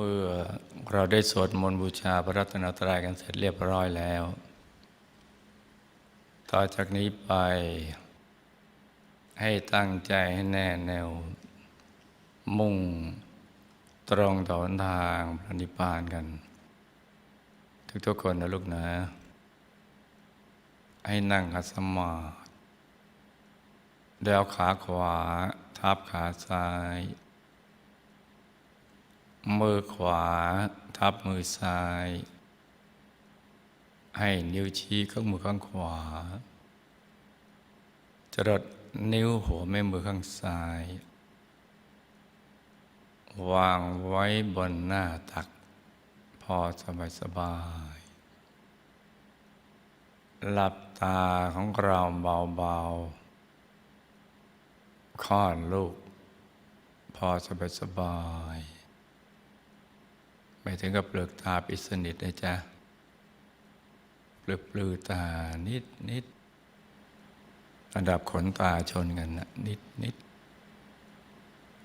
เมื่อเราได้สวดมนต์บูชาพระรัตนตรัยกันเสร็จเรียบร้อยแล้ว ต่อจากนี้ไป ให้ตั้งใจให้แน่แนว มุ่งตรงต่อหนทางพระนิพพานกัน ทุกๆคนนะลูกนะ ให้นั่งขัดสมาธิแล้วเอาขาขวา ทับขาซ้าย มือขวาทับมือซ้าย ให้นิ้วชี้ข้างมือข้างขวา จรดนิ้วหัวแม่มือข้างซ้าย วางไว้บนหน้าตัก พอสบายสบาย หลับตาของเราเบาๆคลอดลูก พอสบายสบาย ไม่ถึงกับเปลือกตาปิดสนิทนะจ๊ะเปลือกปลือตานิดนิดระดับขนตาชนกันนะนิดนิด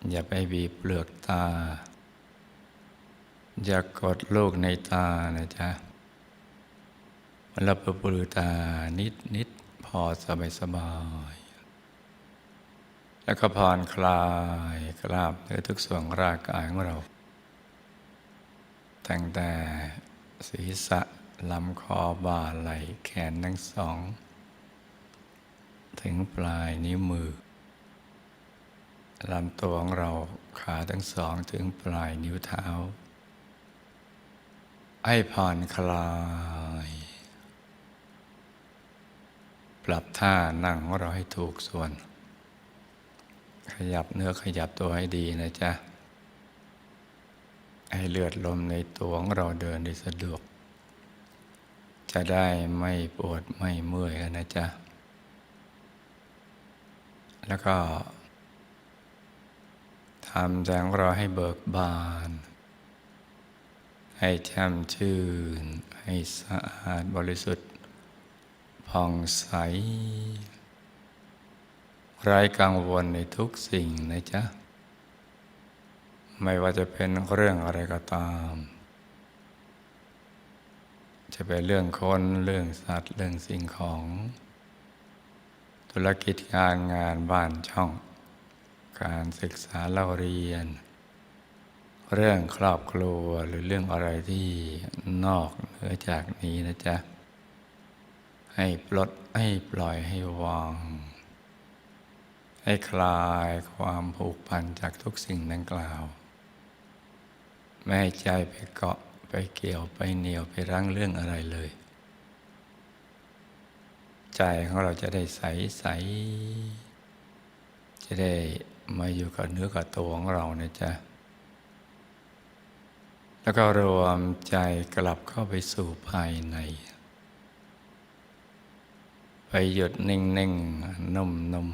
อย่าไปบีบเปลือกตา อย่ากดลูกในตานะจ๊ะมันรับปลือตานิดนิดพอสบายสบายแล้วก็ผ่อนคลายกราบเนื้อทุกส่วนร่างกายของเรา ตั้งแต่ศีรษะลำคอบ่าไหล่แขนทั้งสอง ถึงปลายนิ้วมือลำตัวของเราขาทั้งสองถึงปลายนิ้วเท้า ให้ผ่อนคลาย ปรับท่านั่งของเราให้ถูกส่วน ขยับเนื้อขยับตัวให้ดีนะจ๊ะ ให้เลือดลมในตัวของเราเดินได้สะดวก จะได้ไม่ปวดไม่เมื่อยกันนะจ๊ะ แล้วก็ทำใจของเราให้เบิกบาน ให้แช่มชื่น ให้สะอาดบริสุทธิ์ผ่องใส ไร้กังวลในทุกสิ่งนะจ๊ะ ไม่ว่าจะเป็นเรื่องอะไรก็ตาม จะเป็นเรื่องคนเรื่องสัตว์ เรื่องสิ่งของ ธุรกิจการงานบ้านช่อง การศึกษาเล่าเรียน เรื่องครอบครัวหรือเรื่องอะไรที่นอกเหนือจากนี้นะจ๊ะ ให้ปลดให้ปล่อยให้วางให้คลายความผูกพันจากทุกสิ่งดังกล่าว ไม่ให้ใจไปเกาะไปเกี่ยวไปเหนียวไปรั้งเรื่องอะไรเลย ใจของเราจะได้ใสใสจะได้มาอยู่กับเนื้อกับตัวของเรานะจ๊ะ แล้วก็รวมใจกลับเข้าไปสู่ภายใน ไปหยุดนิ่งนิ่งนุ่มนุ่ม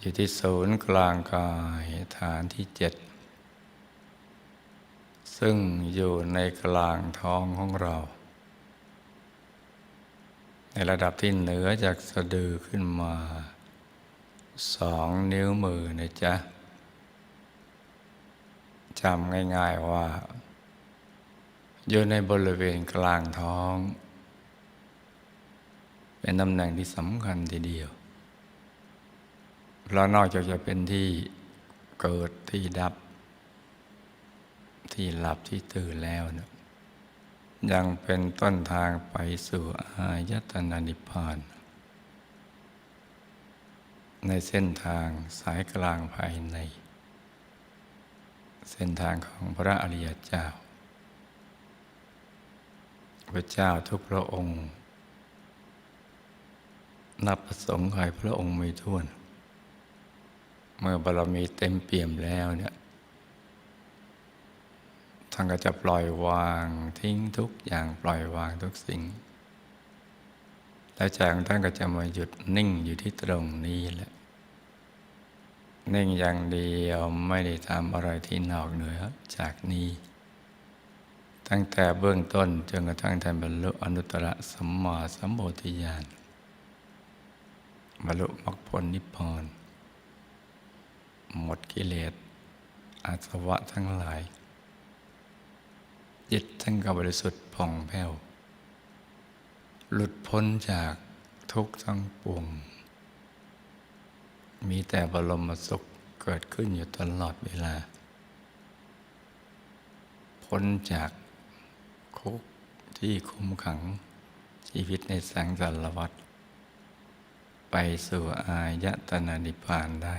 อยู่ที่ศูนย์กลางกายฐานที่เจ็ด ซึ่งอยู่ในกลางท้องของเรา ในระดับที่เหนือจากสะดือขึ้นมาสองนิ้วมือนะจ๊ะจำง่ายๆว่า อยู่ในบริเวณกลางท้อง เป็นตำแหน่งที่สำคัญทีเดียว เพราะนอกจากจะเป็นที่เกิดที่ดับ ที่หลับที่ตื่นแล้วนะยังเป็นต้นทางไปสู่อายตนะนิพพาน ในเส้นทางสายกลางภายใน เส้นทางของพระอริยเจ้า พระเจ้าทุกพระองค์ นับประสงค์ใครพระองค์ไม่ท้วน เมื่อบารมีเต็มเปี่ยมแล้วเนี่ย ท่านก็จะปล่อยวางทิ้งทุกอย่างปล่อยวางทุกสิ่ง แล้วใจของท่านก็จะมาหยุดนิ่งอยู่ที่ตรงนี้แหละ นิ่งอย่างเดียวไม่ได้ทำอะไรที่นอกเหนือจากนี้ ตั้งแต่เบื้องต้นจนกระทั่งท่านบรรลุอนุตตรสัมมาสัมโพธิญาณบรรลุมรรคผลนิพพานหมดกิเลสอาสวะทั้งหลาย จิตทั้งกับริสุทธิ์ผ่องแผ้ว หลุดพ้นจากทุกข์ทั้งปวง มีแต่บรมสุขเกิดขึ้นอยู่ตลอดเวลา พ้นจากคุกที่คุมขังชีวิตในแสงสารวัตรไปสู่อายตนะนิพพานได้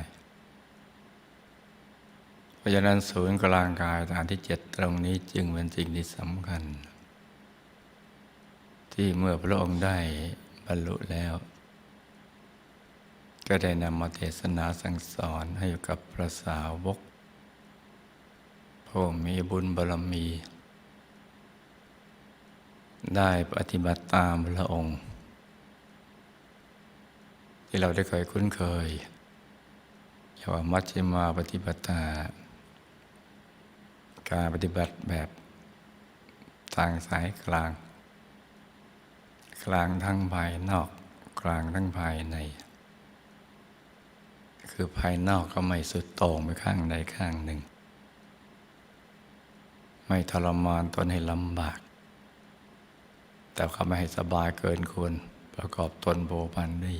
เพราะฉะนั้นศูนย์กลางกายฐานที่เจ็ดตรงนี้จึงเป็นสิ่งที่สำคัญ ที่เมื่อพระองค์ได้บรรลุแล้ว ก็ได้นำมาเทศนาสั่งสอนให้กับพระสาวกผู้มีบุญบารมี ได้ปฏิบัติตามพระองค์ ที่เราได้เคยคุ้นเคยเรียกว่ามัชฌิมาปฏิปทา การปฏิบัติแบบทางสายกลาง กลางทั้งภายนอก กลางทั้งภายใน คือภายนอกก็ไม่สุดโต่งไปข้างใดข้างหนึ่ง ไม่ทรมานตนให้ลำบาก แต่ก็ไม่ให้สบายเกินควรประกอบตนโบพันด้วย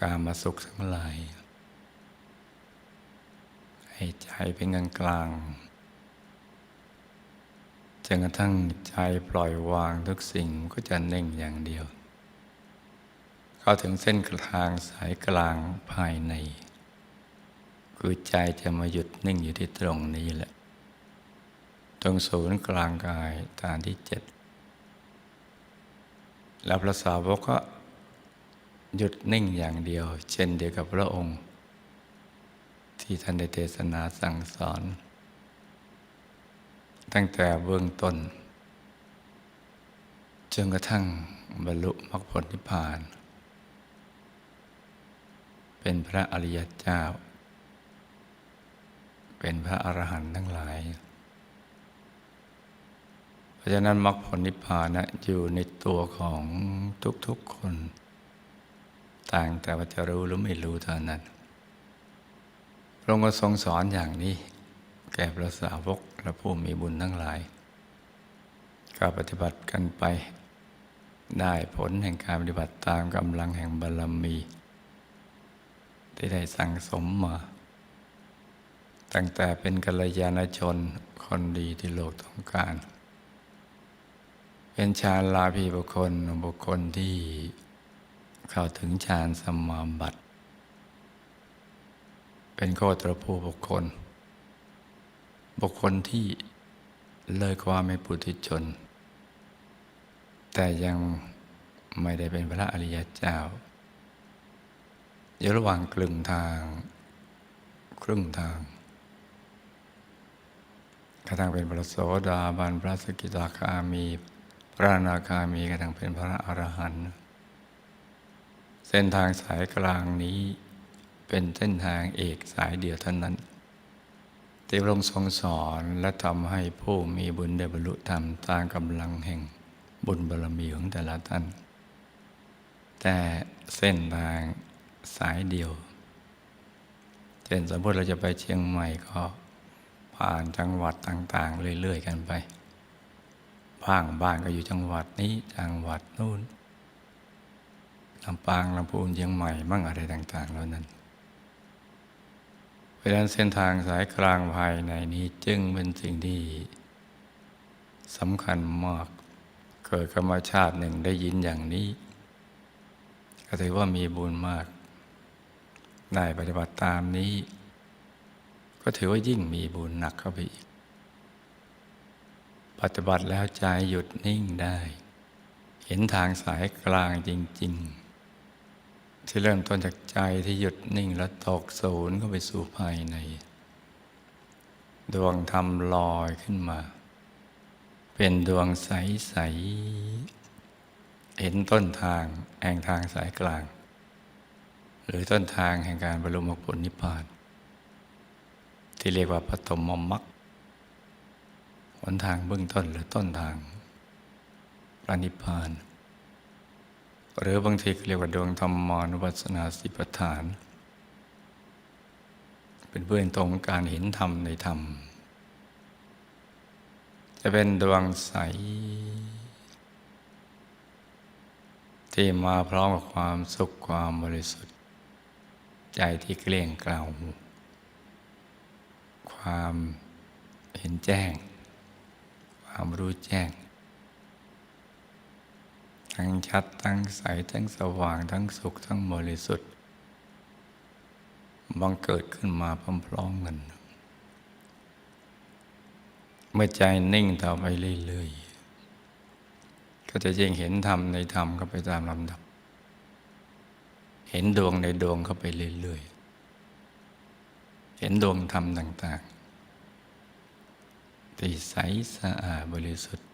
การมาสุขทั้งหลายให้ใจเป็นกลางกลาง นกระทั่งใจปล่อยวางทุกสิ่งก็จะเน่งอย่างเดียว เข้าถึงเส้นทางสายกลางภายใน คือใจจะมาหยุดนิ่งอยู่ที่ตรงนี้แหละ ตรงศูนย์กลางกายฐานที่เจ็ดแล้วพระสาวกก็หยุดนิ่งอย่างเดียว เช่นเดียวกับพระองค์ ที่ท่านได้เทศนาสั่งสอน ตั้งแต่เบื้องต้นจนกระทั่งบรรลุมรรคผลนิพพาน เป็นพระอริยเจ้า เป็นพระอรหันต์ทั้งหลาย เพราะฉะนั้นมรรคผลนิพพานนะอยู่ในตัวของทุกๆคน ต่างแต่ว่าจะรู้หรือไม่รู้เท่านั้นพระองค์ทรงสอนอย่างนี้ แก่พระสาวก และผู้มีบุญทั้งหลาย ก็ปฏิบัติกันไป ได้ผลแห่งการปฏิบัติตามกำลังแห่งบารมี ที่ได้สั่งสมมา ตั้งแต่เป็นกัลยาณชนคนดีที่โลกต้องการ เป็นฌานลาภีบุคคลบุคคลที่เข้าถึงฌานสมาบัติ เป็นโคตรภูบุคคล บุคคลที่เลยความเป็นปุถุชน แต่ยังไม่ได้เป็นพระอริยเจ้าอยู่ระหว่างกลึงทาง ครึ่งทางกระทั่งเป็นพระโสดาบันพระสกิทาคามี พระนาคามีกระทั่งเป็นพระอรหันต์เส้นทางสายกลางนี้เป็นเส้นทางเอกสายเดียวเท่านั้น ที่พระองค์ทรงสอนและทำให้ผู้มีบุญได้บรรลุธรรมตามกำลังแห่งบุญบารมีของแต่ละท่าน แต่เส้นทางสายเดียว เช่นสมมติเราจะไปเชียงใหม่ก็ผ่านจังหวัดต่าง ๆ เรื่อย ๆ กันไป บ้างบ้านก็อยู่จังหวัดนี้จังหวัดนู้นลำปางลำพูนเชียงใหม่มั่งอะไรต่าง ๆ เหล่านั้น เพราะฉะนั้นเส้นทางสายกลางภายในนี้จึงเป็นสิ่งที่สำคัญมาก เกิดกรรมชาติหนึ่งได้ยินอย่างนี้ ก็ถือว่ามีบุญมาก ได้ปฏิบัติตามนี้ ก็ถือว่ายิ่งมีบุญหนักเข้าไปอีก ปฏิบัติแล้วใจหยุดนิ่งได้ เห็นทางสายกลางจริง ๆ ที่เริ่มต้นจากใจที่หยุดนิ่งแล้วตกศูนย์เข้าไปสู่ภายใน ดวงธรรมลอยขึ้นมา เป็นดวงใส ๆ เห็นต้นทางแห่งทางสายกลาง หรือต้นทางแห่งการบรรลุมรรคผลนิพพาน ที่เรียกว่าปฐมมรรคหนทางเบื้องต้นหรือต้นทางพระนิพพาน หรือบางทีเรียกว่าดวงธรรมานุปัสสนาสิปฐาน เป็นเพื่อนตรงการเห็นธรรมในธรรม จะเป็นดวงใส ที่มาพร้อมกับความสุขความบริสุทธิ์ ใจที่เกลี้ยงเกลาความเห็นแจ้ง ความรู้แจ้ง ทั้งชัดทั้งใส ทั้งสว่างทั้งสุข ทั้งบริสุทธิ์บังเกิดขึ้นมาพร้อมๆกันเมื่อใจนิ่งต่อไปเรื่อยๆ ก็จะยิ่งเห็นธรรมในธรรมเข้าไปตามลำดับ เห็นดวงในดวงเข้าไปเรื่อยๆ เห็นดวงธรรมต่างๆที่ใสสะอาดบริสุทธิ์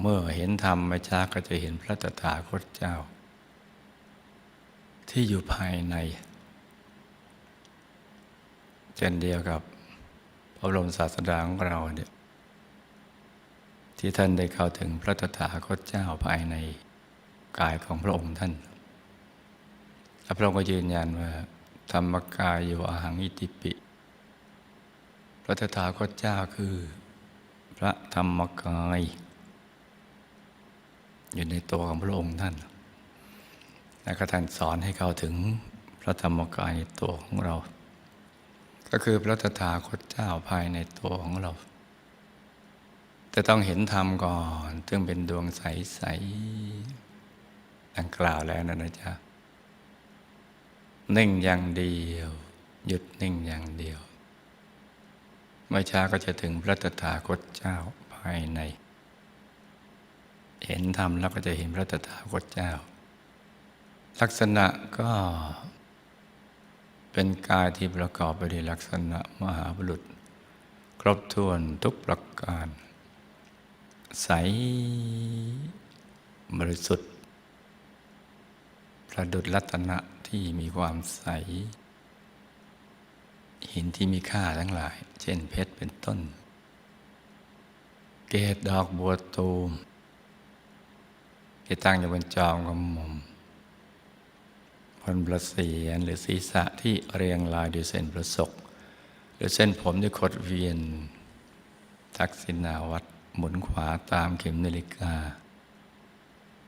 เมื่อเห็นธรรมไม่ช้าก็จะเห็นพระตถาคตเจ้า ที่อยู่ภายในเช่นเดียวกับพระบรมศาสดาของเราเนี่ยที่ท่านได้เข้าถึงพระตถาคตเจ้าภายในกายของพระองค์ท่านและพระองค์ก็ยืนยันว่า ธรรมกายอยู่อาหังอิติปิ พระตถาคตเจ้าคือ พระธรรมกาย อยู่ในตัวของพระองค์ท่าน และก็ท่านสอนให้เข้าถึงพระธรรมกายในตัวของเรา ก็คือพระตถาคตเจ้าภายในตัวของเรา แต่ต้องเห็นธรรมก่อนซึ่งเป็นดวงใสๆดังกล่าวแล้วนะนะจ๊ะนิ่งอย่างเดียว หยุดนิ่งอย่างเดียว ไม่ช้าก็จะถึงพระตถาคตเจ้าภายใน เห็นธรรมแล้วก็จะเห็นพระตถาคตเจ้า ลักษณะก็เป็นกายที่ประกอบไปด้วยลักษณะมหาบุรุษ ครบถ้วนทุกประการ ใสบริสุทธิ์ประดุจรัตนะที่มีความใส หินที่มีค่าทั้งหลาย เช่นเพชรเป็นต้น เกศดอกบัวตูม ที่ตั้งอยู่บนจอมกระหม่อมบนประเสียนหรือศีรษะที่เรียงรายด้วยเส้นประศกหรือเส้นผมที่ขดเวียน ทักษิณาวัดหมุนขวาตามเข็มนาฬิกา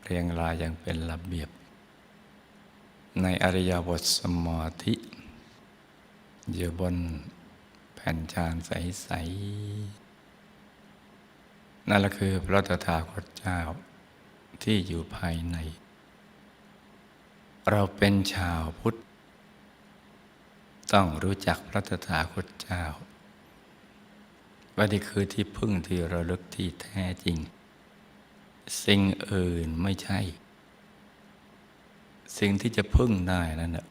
เรียงรายอย่างเป็นระเบียบ ในอริยบทสมาธิอยู่บนแผ่นจานใส ๆ นั่นแหละคือพระตถาคตเจ้า ที่อยู่ภายใน เราเป็นชาวพุทธ ต้องรู้จักพระตถาคตเจ้า ว่านี่คือที่พึ่งที่ระลึกที่แท้จริง สิ่งอื่นไม่ใช่ สิ่งที่จะพึ่งได้นั่นนะ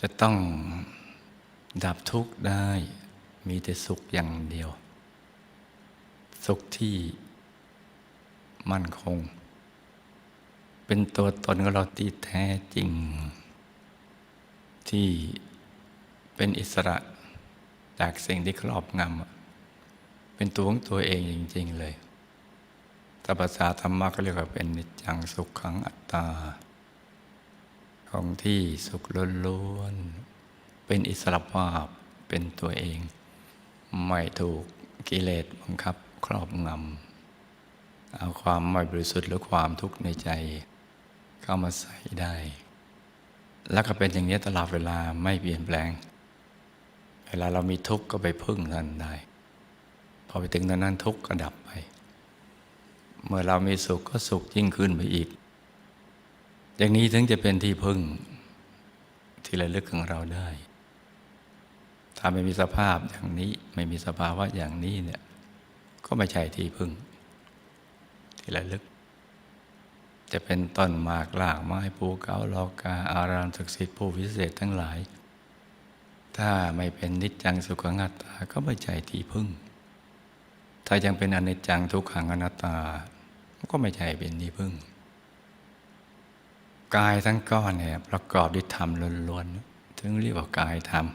จะต้องดับทุกข์ได้มีแต่สุขอย่างเดียว สุขที่ มั่นคง เป็นตัวตนของเราที่แท้จริง ที่เป็นอิสระจากสิ่งที่ครอบงำเป็นตัวของตัวเองจริง ๆ เลยแต่ภาษาธรรมะก็เรียกว่าเป็นนิจจังสุขขังอัตตา ของที่สุขล้วนๆเป็นอิสระภาพเป็นตัวเอง ไม่ถูกกิเลสบังคับครอบงำ เอาความไม่บริสุทธิ์หรือความทุกข์ในใจ เข้ามาใส่ได้ แล้วก็เป็นอย่างนี้ตลอดเวลาไม่เปลี่ยนแปลง เวลาเรามีทุกข์ก็ไปพึ่งท่านได้ พอไปถึงนั้นทุกข์ก็ดับไป เมื่อเรามีสุขก็สุขยิ่งขึ้นไปอีก อย่างนี้ถึงจะเป็นที่พึ่ง ที่ระลึกของเราได้ ถ้าไม่มีสภาพอย่างนี้ไม่มีสภาวะอย่างนี้เนี่ยก็ไม่ใช่ที่พึ่ง ที่ระลึก จะเป็นต้นหมากหลากไม้ภูเขาลอกาอารามศักดิ์สิทธิ์ผู้วิเศษทั้งหลาย ถ้าไม่เป็นนิจจังสุขังอัตตาก็ไม่ใช่ที่พึ่ง ถ้ายังเป็นอนิจจังทุกขังอนัตตา ก็ไม่ใช่เป็นที่พึ่ง กายทั้งก้อนเนี่ยประกอบด้วยธรรมล้วนๆถึงเรียกว่ากายธรรม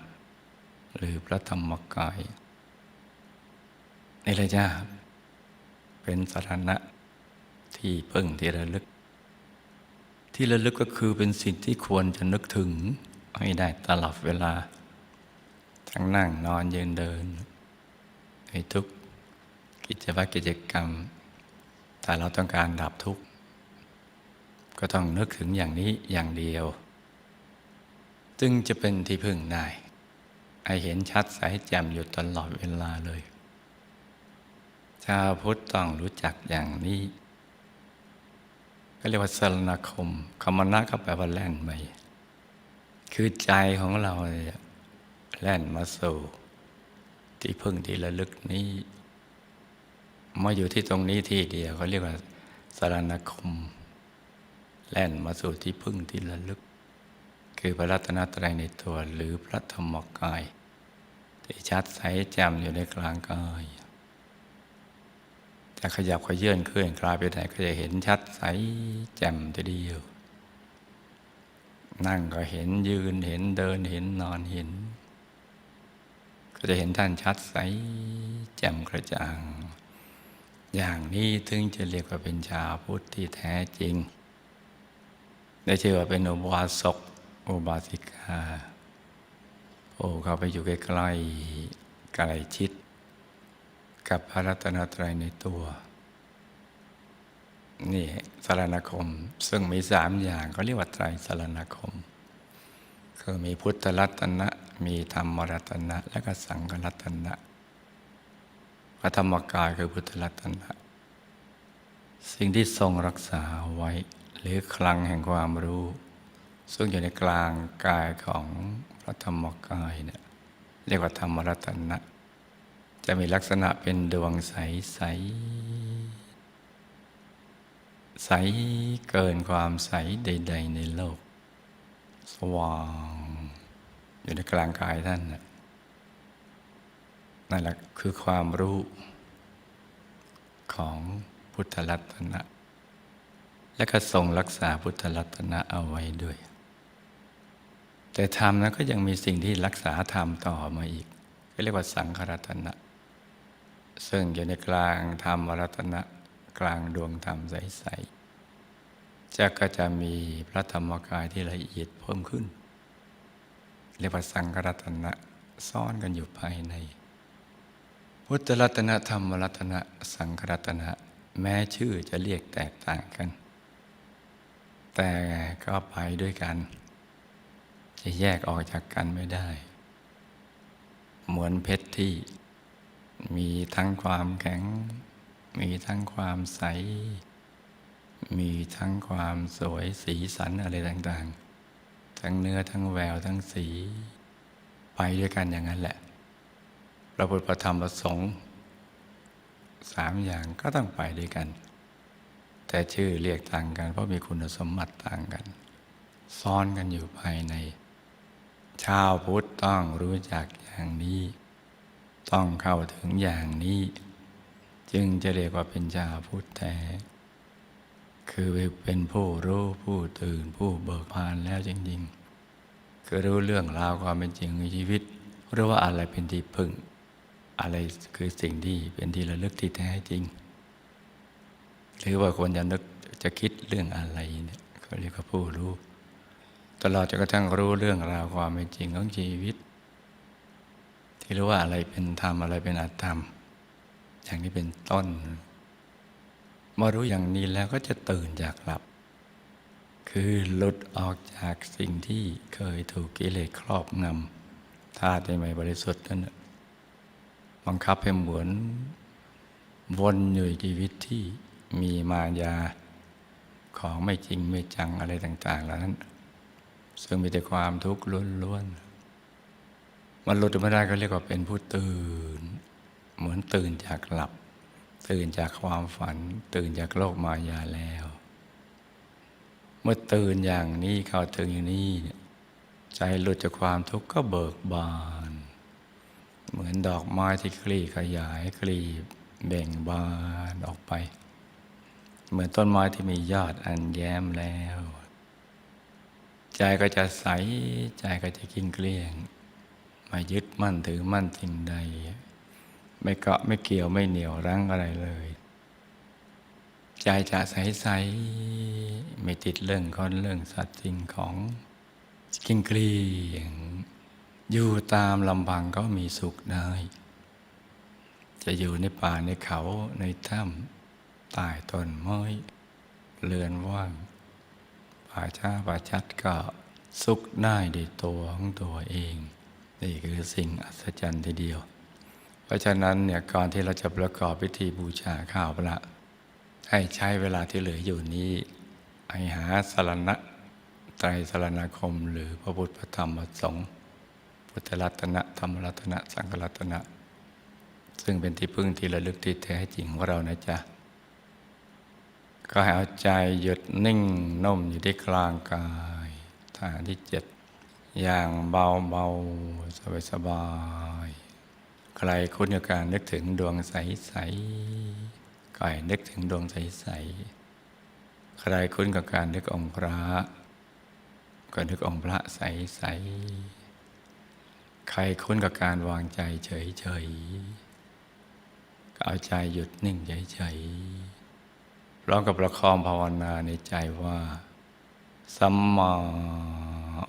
หรือพระธรรมกายนี่เลยจ้าเป็นสถานะ ที่พึ่งที่ระลึก ที่ระลึกก็คือเป็นสิ่งที่ควรจะนึกถึงให้ได้ตลอดเวลา ทั้งนั่งนอนยืนเดิน ในทุกกิจวัตรกิจกรรมถ้าเราต้องการดับทุกข์ ก็ต้องนึกถึงอย่างนี้อย่างเดียว จึงจะเป็นที่พึ่งได้ให้เห็นชัดใสแจ่มอยู่ตลอดเวลาเลย ชาวพุทธต้องรู้จักอย่างนี้ ก็เรียกว่าสรณคมคำมนะก็แปลว่าแล่นไปคือใจของเราเนี่ยแล่นมาสู่ที่พึ่งที่ระลึกนี้มาอยู่ที่ตรงนี้ที่เดียวเขาเรียกว่าสารณคม แล่นมาสู่ที่พึ่งที่ระลึก คือพระรัตนตรัยในตัวหรือพระธรรมกาย ที่ชัดใสแจ่มอยู่ในกลางกาย จะขยับขยื่นเคลื่อนคลายไปไหนก็จะเห็นชัดใสแจ่มทีเดียวนั่งก็เห็นยืนเห็นเดินเห็นนอนเห็น ก็จะเห็นท่านชัดใสแจ่มกระจ่าง อย่างนี้ถึงจะเรียกว่าเป็นชาวพุทธที่แท้จริง ได้ชื่อว่าเป็นอุบาสกอุบาสิกา โอ้เข้าไปอยู่ใกล้ๆใกล้ชิด กับพระรัตนตรัยในตัว นี่สารณคม ซึ่งมีสามอย่างเขาเรียกว่าไตรสารณคม คือมีพุทธรัตนะ มีธรรมรัตนะ และก็สังฆรัตนะพระธรรมกายคือพุทธรัตนะสิ่งที่ทรงรักษาไว้ หรือคลังแห่งความรู้ ซึ่งอยู่ในกลางกายของพระธรรมกายเนี่ยเรียกว่าธรรมรัตนะ จะมีลักษณะเป็นดวงใสใสใสเกินความใสใด ๆ ในโลก สว่าง อยู่ในกลางกายท่านนั่นแหละคือความรู้ของพุทธรัตนะ และก็ทรงรักษาพุทธรัตนะเอาไว้ด้วย แต่ธรรมนั้นก็ยังมีสิ่งที่รักษาธรรมต่อมาอีกก็เรียกว่าสังขรัตนะ ซึ่งอยู่ในกลางธรรมรัตนะกลางดวงธรรมใสๆจะก็จะมีพระธรรมกายที่ละเอียดเพิ่มขึ้น เรียกว่าสังขรัตนะซ่อนกันอยู่ภายใน พุทธรัตนะธรรมรัตนะสังขรัตนะแม้ชื่อจะเรียกแตกต่างกัน แต่ก็ไปด้วยกัน จะแยกออกจากกันไม่ได้ เหมือนเพชรที่ มีทั้งความแข็ง มีทั้งความใส มีทั้งความสวยสีสันอะไรต่างๆ ทั้งเนื้อทั้งแววทั้งสี ไปด้วยกันอย่างนั้นแหละพระพุทธธรรมประสงค์สามอย่างก็ต้องไปด้วยกัน แต่ชื่อเรียกต่างกัน เพราะมีคุณสมบัติต่างกันซ้อนกันอยู่ภายใน ชาวพุทธต้องรู้จักอย่างนี้ ต้องเข้าถึงอย่างนี้ จึงจะเรียกว่าเป็นชาวพุทธแท้คือเป็นผู้รู้ผู้ตื่นผู้เบิกบานแล้วจริงๆคือรู้เรื่องราวความเป็นจริงในชีวิตรู้ว่าอะไรเป็นที่พึ่ง อะไรคือสิ่งที่เป็นที่ระลึกที่แท้จริง หรือว่าคนจะนึกจะคิดเรื่องอะไรเนี่ยเขาเรียกว่าผู้รู้ ตลอดจนกระทั่งรู้เรื่องราวความเป็นจริงของชีวิต ที่รู้ว่าอะไรเป็นธรรมอะไรเป็นอธรรม อย่างนี้เป็นต้นเมื่อรู้อย่างนี้แล้วก็จะตื่นจากหลับ คือหลุดออกจากสิ่งที่เคยถูกกิเลสครอบงำธาตุในไม่บริสุทธิ์นั่นบังคับให้เหมือนวนอยู่ในชีวิตที่มีมายาของไม่จริงไม่จังอะไรต่างๆเหล่านั้น ซึ่งมีแต่ความทุกข์ล้วนๆ มันหลุดไม่ได้ก็เรียกว่าเป็นผู้ตื่น เหมือนตื่นจากหลับ ตื่นจากความฝัน ตื่นจากโลกมายาแล้ว เมื่อตื่นอย่างนี้เข้าถึงอย่างนี้ ใจหลุดจากความทุกข์ก็เบิกบาน เหมือนดอกไม้ที่คลี่ขยายคลี่เบ่งบานออกไป เหมือนต้นไม้ที่มียอดอันแย้มแล้ว ใจก็จะใสใจก็จะกิ้งเกลี้ยง ไม่ยึดมั่นถือมั่นสิ่งใด ไม่เกาะไม่เกี่ยวไม่เหนียวรั้งอะไรเลย ใจจะใสใสไม่ติดเรื่องคนเรื่องสัตว์สิ่งของกลียงกลียงอยู่ตามลำพังก็มีสุขได้ จะอยู่ในป่าในเขาในถ้ำใต้ต้นไม้เรือนว่างป่าช้าป่าชัดก็สุขได้ในตัวของตัวเอง นี่คือสิ่งอัศจรรย์ทีเดียว เพราะฉะนั้นเนี่ยก่อนที่เราจะประกอบพิธีบูชาข้าวพระให้ใช้เวลาที่เหลืออยู่นี้ให้หาสรณะไตรสรณคม หรือพระพุทธพระธรรมพระสงฆ์พุทธรัตนะธรรมรัตนะสังฆรัตนะ ซึ่งเป็นที่พึ่งที่ระลึกที่แท้จริงของเรานะจ๊ะก็ให้เอาใจหยุดนิ่งนุ่มอยู่ที่กลางกายฐานที่เจ็ด อย่างเบาเบาสบายสบายใครคุ้นกับการนึกถึงดวงใสใสก็ให้นึกถึงดวงใสใสใครคุ้นกับการนึกองค์พระก็นึกองค์พระใสใสใครคุ้นกับการวางใจเฉยเฉยก็เอาใจหยุดนิ่งเฉยเฉยร้องกับประคองภาวนาในใจว่า สัมมา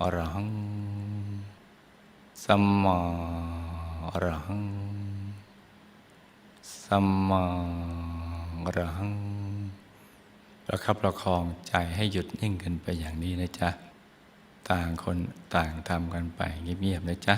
อรหัง สัมมาอรหังสัมมาอรหังประคับประคองใจให้หยุดนิ่งกันไปอย่างนี้นะจ๊ะ ต่างคนต่างทำกันไปเงียบๆนะจ๊ะ